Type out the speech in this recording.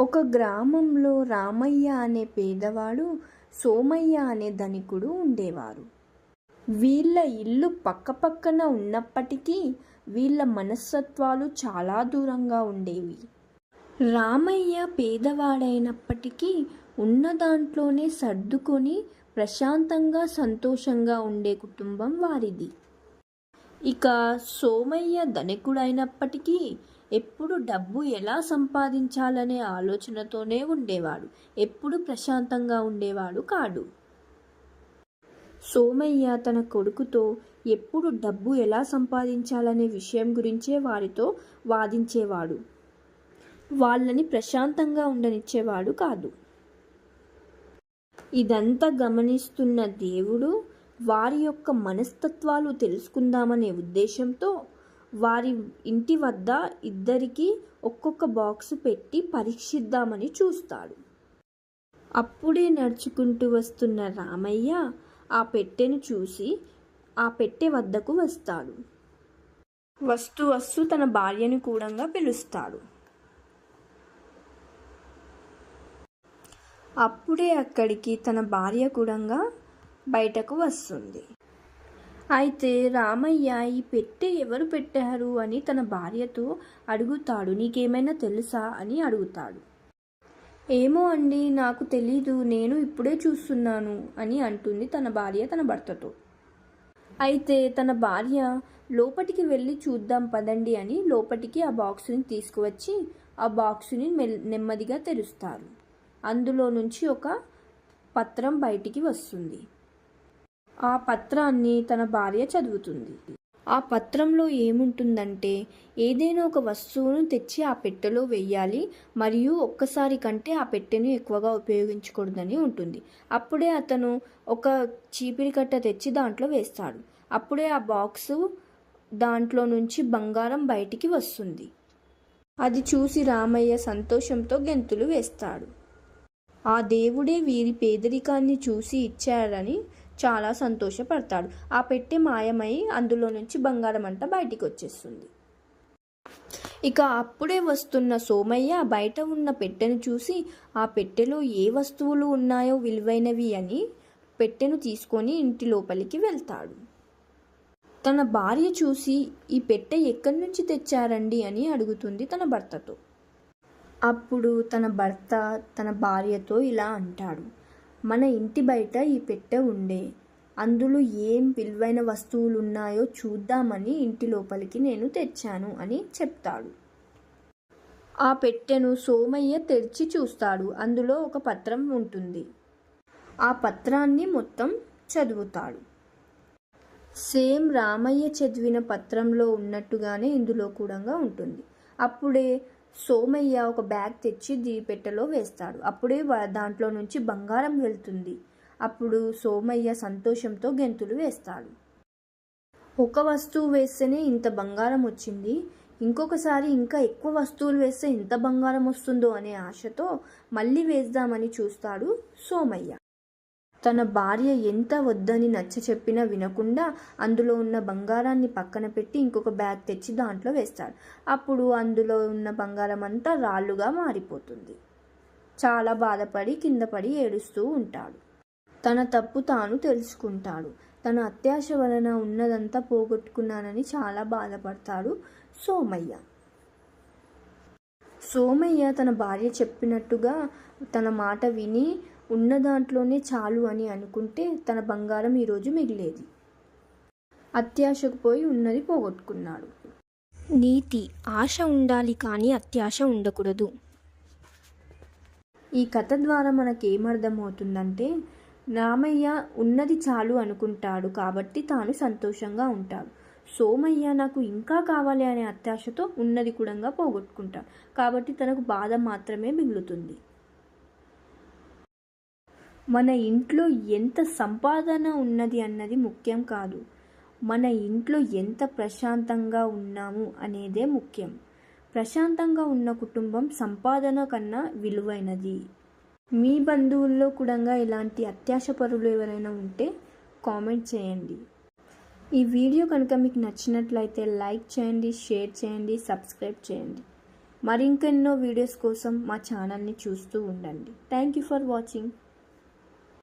ఒక గ్రామంలో రామయ్య అనే పేదవాడు సోమయ్య అనే ధనికుడు ఉండేవారు. వీళ్ళ ఇల్లు పక్కపక్కన ఉన్నప్పటికీ వీళ్ళ మనస్తత్వాలు చాలా దూరంగా ఉండేవి. రామయ్య పేదవాడైనప్పటికీ ఉన్న దాంట్లోనే సర్దుకొని ప్రశాంతంగా సంతోషంగా ఉండే కుటుంబం వారిది. ఇక సోమయ్య ధనికుడైనప్పటికీ ఎప్పుడు డబ్బు ఎలా సంపాదించాలనే ఆలోచనతోనే ఉండేవాడు. ఎప్పుడు ప్రశాంతంగా ఉండేవాడు కాడు. సోమయ్య తన కొడుకుతో ఎప్పుడు డబ్బు ఎలా సంపాదించాలనే విషయం గురించే వారితో వాదించేవాడు. వాళ్ళని ప్రశాంతంగా ఉండనిచ్చేవాడు కాదు. ఇదంతా గమనిస్తున్న దేవుడు వారి యొక్క మనస్తత్వాలు తెలుసుకుందామనే ఉద్దేశంతో వారి ఇంటి వద్ద ఇద్దరికి ఒక్కొక్క బాక్సు పెట్టి పరీక్షిద్దామని చూస్తాడు. అప్పుడే నడుచుకుంటూ వస్తున్న రామయ్య ఆ పెట్టెను చూసి ఆ పెట్టె వద్దకు వస్తాడు. వస్తూ వస్తూ తన భార్యను కూడంగా పిలుస్తాడు. అప్పుడే అక్కడికి తన భార్య కూడంగా బయటకు వస్తుంది. అయితే రామయ్య ఈ పెట్టె ఎవరు పెట్టారు? అని తన భార్యతో అడుగుతాడు. నీకేమైనా తెలుసా? అని అడుగుతాడు. ఏమో అండి నాకు తెలీదు. నేను ఇప్పుడే చూస్తున్నాను అని అంటుంది తన భార్య తన భర్తతో. అయితే తన భార్య లోపటికి వెళ్ళి చూద్దాం పదండి అని లోపటికి ఆ బాక్సుని తీసుకువచ్చి ఆ బాక్సుని నెమ్మదిగా తెరుస్తారు. అందులో నుంచి ఒక పత్రం బయటికి వస్తుంది. ఆ పత్రాన్ని తన భార్య చదువుతుంది. ఆ పత్రంలో ఏముంటుందంటే ఏదైనా ఒక వస్తువును తెచ్చి ఆ పెట్టెలో వెయ్యాలి మరియు ఒక్కసారి కంటే ఆ పెట్టెను ఎక్కువగా ఉపయోగించకూడదని ఉంటుంది. అప్పుడే అతను ఒక చీపిరి కట్ట తెచ్చి దాంట్లో వేస్తాడు. అప్పుడే ఆ బాక్సు దాంట్లో నుంచి బంగారం బయటికి వస్తుంది. అది చూసి రామయ్య సంతోషంతో గెంతులు వేస్తాడు. ఆ దేవుడే వీరి పేదరికాన్ని చూసి ఇచ్చాడని చాలా సంతోషపడతాడు. ఆ పెట్టె మాయమై అందులో నుంచి బంగారం అంట బయటికి వచ్చేస్తుంది ఇక అప్పుడే వస్తున్న సోమయ్య బయట ఉన్న పెట్టెను చూసి ఆ పెట్టెలో ఏ వస్తువులు ఉన్నాయో విలువైనవి అని పెట్టెను తీసుకొని ఇంటి లోపలికి వెళ్తాడు. తన భార్య చూసి ఈ పెట్టె ఎక్కడి నుంచి తెచ్చారండి అని అడుగుతుంది తన భర్తతో. అప్పుడు తన భర్త తన భార్యతో ఇలా అంటాడు. మన ఇంటి బయట ఈ పెట్టె ఉండే. అందులో ఏం విలువైన వస్తువులు ఉన్నాయో చూద్దామని ఇంటి లోపలికి నేను తెచ్చాను అని చెప్తాడు. ఆ పెట్టెను సోమయ్య తెరిచి చూస్తాడు. అందులో ఒక పత్రం ఉంటుంది. ఆ పత్రాన్ని మొత్తం చదువుతాడు. సేమ్ రామయ్య చదివిన పత్రంలో ఉన్నట్టుగానే ఇందులో కూడా ఉంటుంది. అప్పుడే సోమయ్య ఒక బ్యాగ్ తెచ్చి దీపెట్టెలో వేస్తాడు. అప్పుడే దాంట్లో నుంచి బంగారం వెళ్తుంది. అప్పుడు సోమయ్య సంతోషంతో గెంతులు వేస్తాడు. ఒక వస్తువు వేస్తేనే ఇంత బంగారం వచ్చింది. ఇంకొకసారి ఇంకా ఎక్కువ వస్తువులు వేస్తే ఎంత బంగారం వస్తుందో అనే ఆశతో మళ్ళీ వేద్దామని చూస్తాడు సోమయ్య. తన భార్య ఎంత వద్దని నచ్చ చెప్పినా వినకుండా అందులో ఉన్న బంగారాన్ని పక్కన పెట్టి ఇంకొక బ్యాగ్ తెచ్చి దాంట్లో వేస్తాడు. అప్పుడు అందులో ఉన్న బంగారం అంతా రాళ్ళుగా మారిపోతుంది. చాలా బాధపడి కింద పడి ఏడుస్తూ ఉంటాడు. తన తప్పు తాను తెలుసుకుంటాడు. తన అత్యాశ వలన ఉన్నదంతా పోగొట్టుకున్నానని చాలా బాధపడతాడు సోమయ్య. సోమయ్య తన భార్య చెప్పినట్టుగా తన మాట విని ఉన్న దాంట్లోనే చాలు అని అనుకుంటే తన బంగారం ఈరోజు మిగిలేది. అత్యాశకు పోయి ఉన్నది పోగొట్టుకున్నాడు. నీతి ఆశ ఉండాలి కానీ అత్యాశ ఉండకూడదు. ఈ కథ ద్వారా మనకి ఏమర్థమవుతుందంటే రామయ్య ఉన్నది చాలు అనుకుంటాడు కాబట్టి తాను సంతోషంగా ఉంటాడు. సోమయ్య నాకు ఇంకా కావాలి అనే అత్యాశతో ఉన్నది కూడా పోగొట్టుకుంటాడు కాబట్టి తనకు బాధ మాత్రమే మిగులుతుంది. మన ఇంట్లో ఎంత సంపాదన ఉన్నది అన్నది ముఖ్యం కాదు. మన ఇంట్లో ఎంత ప్రశాంతంగా ఉన్నాము అనేదే ముఖ్యం. ప్రశాంతంగా ఉన్న కుటుంబం సంపాదన కన్నా విలువైనది. మీ బంధువుల్లో కూడా ఇలాంటి అత్యాశ పరులు ఎవరైనా ఉంటే కామెంట్ చేయండి. ఈ వీడియో కనుక మీకు నచ్చినట్లయితే లైక్ చేయండి షేర్ చేయండి సబ్స్క్రైబ్ చేయండి. మరింకెన్నో వీడియోస్ కోసం మా ఛానల్ని చూస్తూ ఉండండి. Thank you for watching.